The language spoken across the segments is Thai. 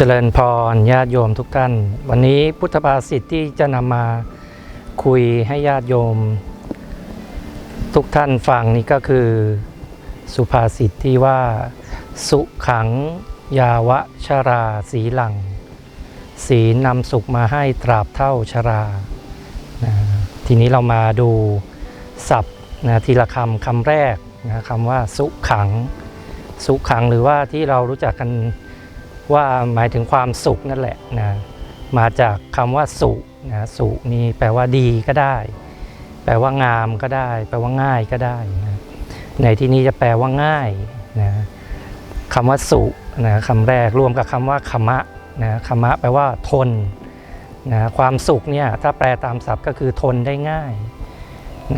เจริญพรญาติโยมทุกท่าน วันนี้พุทธภาษิตที่จะนำมาคุยให้ญาติโยม ทุกท่านฟังนี่ก็คือ สุภาษิตที่ว่า สุขังยาวะชราสีหลัง สีนำสุขมาให้ตราบเท่าชรานะทีนี้เรามาดูศัพท์นะทีละคำคำแรกนะคำว่า สุขัง สุขังหรือว่าที่เรารู้จักกัน ว่าหมายถึงความสุขนั่นแหละนะมาจากคำว่าสุนะสุนี่แปลว่าดีก็ได้ แปลว่างามก็ได้ แปลว่าง่ายก็ได้นะในที่นี้จะแปลว่าง่ายนะคำว่าสุนะคำแรกรวมกับคำว่าขมะนะขมะแปลว่าทนนะความสุขเนี่ยถ้าแปลตามศัพท์ก็คือทนได้ง่าย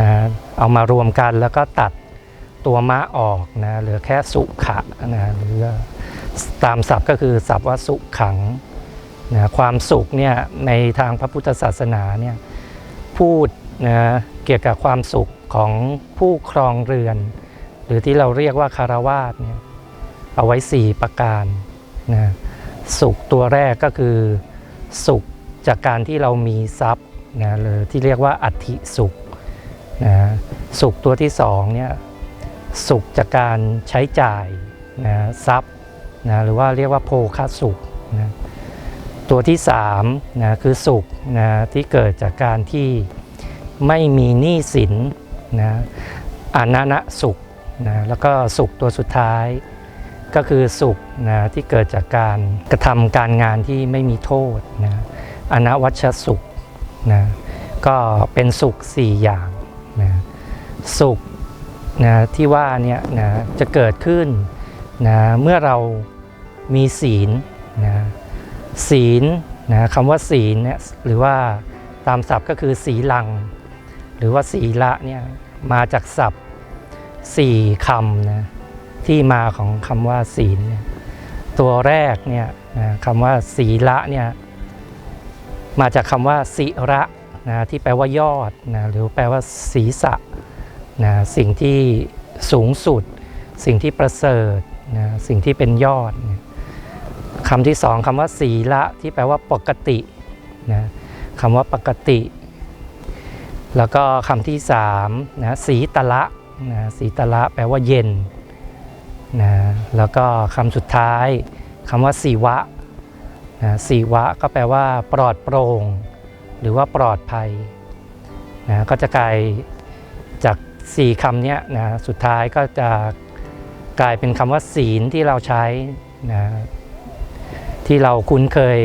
นะเอามารวมกันแล้วก็ตัดตัวมะออกนะเหลือแค่สุขะนะหรือ ตามศัพท์ก็คือศัพท์ว่าสุขขังนะความสุขเนี่ยในทางพระพุทธศาสนาเนี่ยพูดนะเกี่ยวกับความสุขของผู้ครองเรือน หรือที่เราเรียกว่าคารวาสเนี่ยเอาไว้ 4 ประการนะสุขตัวแรกก็คือสุขจากการที่เรามีทรัพย์นะหรือที่เรียกว่าอัติสุขนะสุขตัวที่สองเนี่ยสุขจากการใช้จ่ายนะทรัพย์ นะหรือว่าเรียกว่าโภคสุขนะตัวที่สามนะคือสุขนะที่เกิดจากการที่ไม่มีหนี้สินนะอานานะสุขนะแล้วก็สุขตัวสุดท้ายก็คือสุขนะที่เกิดจากการกระทำการงานที่ไม่มีโทษนะอนวัชสุขนะก็เป็นสุข 4 อย่างนะสุขนะที่ว่าเนี่ยนะจะเกิดขึ้น นะเมื่อเรามีศีลนะศีลนะคำว่าศีลเนี่ยหรือว่าตามศัพท์ก็คือสีลัง หรือว่าศีละเนี่ยมาจากศัพท์สี่คำนะที่มาของคำว่าศีล ตัวแรกเนี่ยนะคำว่าศีละเนี่ยมาจากคำว่าศิระนะที่แปลว่ายอดนะหรือแปลว่าศีรษะนะสิ่งที่สูงสุด สิ่งที่ประเสริฐ นะสิ่งที่เป็นยอดนี่ยคำที่สองคำว่าศีละที่แปลว่าปกตินะคำว่าปกติ แล้วก็คำที่สามนะสีตะละนะสีตะละแปลว่าเย็นนะแล้วก็คำสุดท้ายคำว่าสีวะนะสีวะก็แปลว่า ปลอดโปร่ง หรือว่าปลอดภัยนะก็จะกลายจากสี่คำเนี้ยนะสุดท้ายก็จะ กลายเป็นคำว่าศีลที่เราใช้นะที่เราคุ้นเคย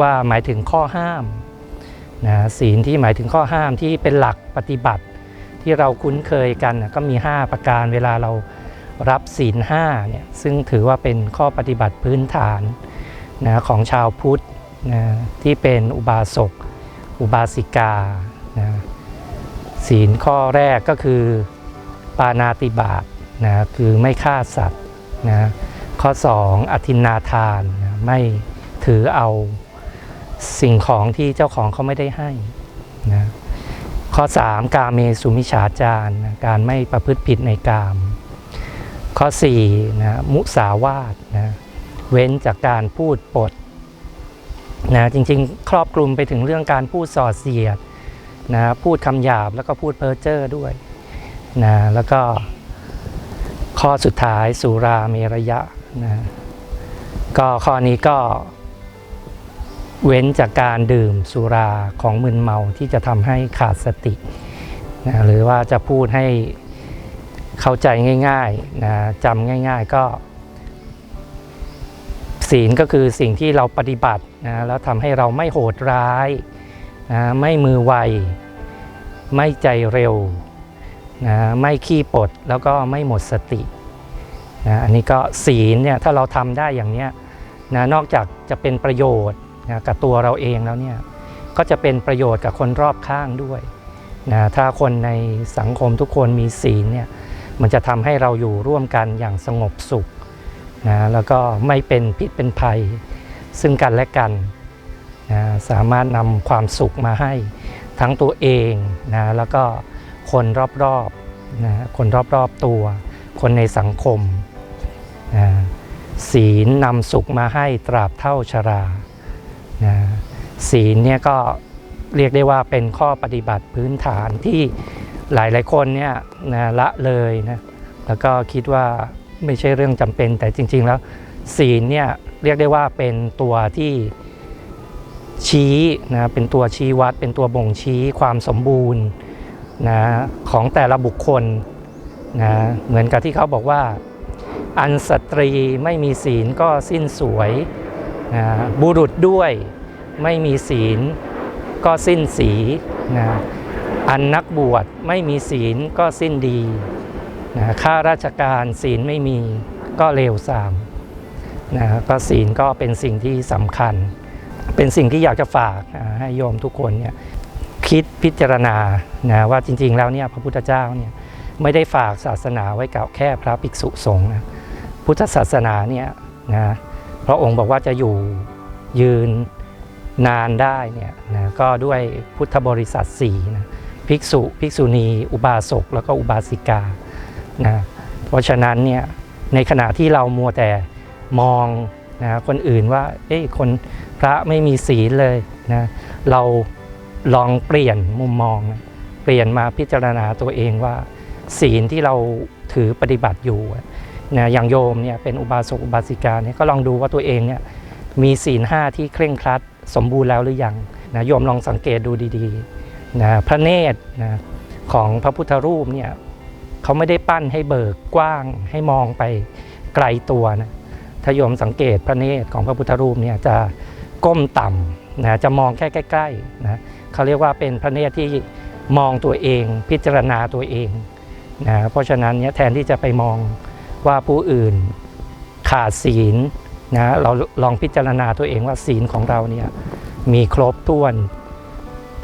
ว่าหมายถึงข้อห้ามนะศีลที่หมายถึงข้อห้ามที่เป็นหลักปฏิบัติที่เราคุ้นเคยกันนะก็มี 5 ประการเวลาเรารับศีลห้าเนี่ยซึ่งถือว่าเป็นข้อปฏิบัติพื้นฐานนะของชาวพุทธนะที่เป็นอุบาสกอุบาสิกานะศีลข้อแรกก็คือปานาติบาต นะคือไม่ฆ่าสัตว์นะข้อ 2 อธินนาทานนะไม่ถือเอาสิ่งของที่เจ้าของเขาไม่ได้ให้นะข้อ 3 กาเมสุมิฉาจารนะการไม่ประพฤติผิดในกาม ข้อ4นะมุสาวาทนะเว้นจากการพูดปดนะจริงๆ ครอบคลุมไปถึงเรื่องการพูดส่อเสียดนะพูดคำหยาบแล้วก็พูดเพ้อเจ้อด้วยนะแล้วก็ ข้อสุดท้ายสุราเมรยะนะก็ข้อนี้ก็ เว้นจากการดื่มสุราของมึนเมาที่จะทำให้ขาดสตินะหรือว่าจะพูดให้เข้าใจง่ายๆนะจำง่าย ๆ ก็ ศีลก็คือสิ่งที่เราปฏิบัตินะแล้วทำให้เราไม่โหดร้ายนะไม่มือไว ไม่ใจเร็ว นะไม่ขี้ปดแล้วก็ไม่หมดสตินะอันนี้ก็ศีลเนี่ยถ้าเราทำได้อย่างเนี้ยนะนอกจากจะเป็นประโยชน์นะกับตัวเราเองแล้วเนี่ยก็จะเป็นประโยชน์กับคนรอบข้างด้วยนะถ้าคนในสังคมทุกคนมีศีลเนี่ยมันจะทำให้เราอยู่ร่วมกันอย่างสงบสุขนะแล้วก็ไม่เป็นพิษเป็นภัย ซึ่งกันและกันนะสามารถนำความสุขมาให้ทั้งตัวเองนะแล้วก็ คนรอบๆนะคนรอบๆตัว คนในสังคมนะศีลนำสุขมาให้ตราบเท่าชรานะศีลเนี่ยก็เรียกได้ว่าเป็นข้อปฏิบัติพื้นฐานที่หลายๆคนเนี่ยนะละเลยนะแล้วก็คิดว่าไม่ใช่เรื่องจำเป็น แต่จริง ๆ แล้วศีลเนี่ยเรียกได้ว่าเป็นตัวที่ชี้นะเป็นตัวชี้วัด เป็นตัวบ่งชี้ความสมบูรณ์ นะของแต่ละบุคคลนะเหมือนกับที่เขาบอกว่า อันสตรีไม่มีศีลก็สิ้นสวยนะบุรุษด้วยไม่มีศีลก็สิ้นสีนะอันนักบวชไม่มีศีลก็สิ้นดีนะข้าราชการศีลไม่มีก็เลวทรามนะก็ศีลก็เป็นสิ่งที่สำคัญ เป็นสิ่งที่อยากจะฝากนะให้โยมทุกคนเนี่ย คิดพิจารณานะว่าจริง ๆ แล้วเนี่ยพระพุทธเจ้าเนี่ยไม่ได้ฝากศาสนาไว้กับแค่พระภิกษุสงฆ์นะพุทธศาสนาเนี่ยนะพระองค์บอกว่าจะอยู่ยืนนานได้เนี่ยนะก็ด้วยพุทธบริษัทสีนะภิกษุ ภิกษุณี อุบาสกแล้วก็อุบาสิกานะเพราะฉะนั้นเนี่ยในขณะที่เรามัวแต่มองนะคนอื่นว่าเอ้ยคนพระไม่มีศีลเลยนะเรา ลองเปลี่ยนมุมมอง เปลี่ยนมาพิจารณาตัวเองว่า ศีลที่เราถือปฏิบัติอยู่นะอย่างโยมเนี่ยเป็นอุบาสกอุบาสิกาเนี่ยก็ลองดูว่าตัวเองเนี่ยมีศีลห้าที่เคร่งครัดสมบูรณ์แล้วหรือยังนะโยมลองสังเกตดูดีๆนะพระเนตรนะของพระพุทธรูปเนี่ยเขาไม่ได้ปั้นให้เบิกกว้างให้มองไปไกลตัวนะถ้าโยมสังเกตพระเนตรของพระพุทธรูปเนี่ยจะก้มต่ำนะจะมองแค่ใกล้ๆนะ เขาเรียกว่าเป็นพระเนตรที่มองตัวเอง พิจารณาตัวเองนะเพราะฉะนั้นเนี่ยแทนที่จะไปมองว่าผู้อื่นขาดศีลนะเราลองพิจารณาตัวเองว่าศีลของเราเนี่ยมีครบถ้วน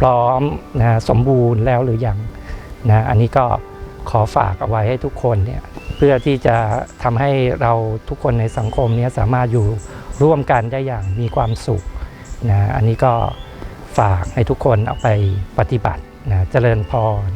พร้อมนะสมบูรณ์แล้วหรือยังนะอันนี้ก็ขอฝากเอาไว้ให้ทุกคนเนี่ยเพื่อที่จะทำให้เราทุกคนในสังคมเนี้สามารถอยู่ร่วมกันได้อย่างมีความสุขนะอันนี้ก็ ฝากให้ทุกคนเอาไปปฏิบัตินะเจริญพร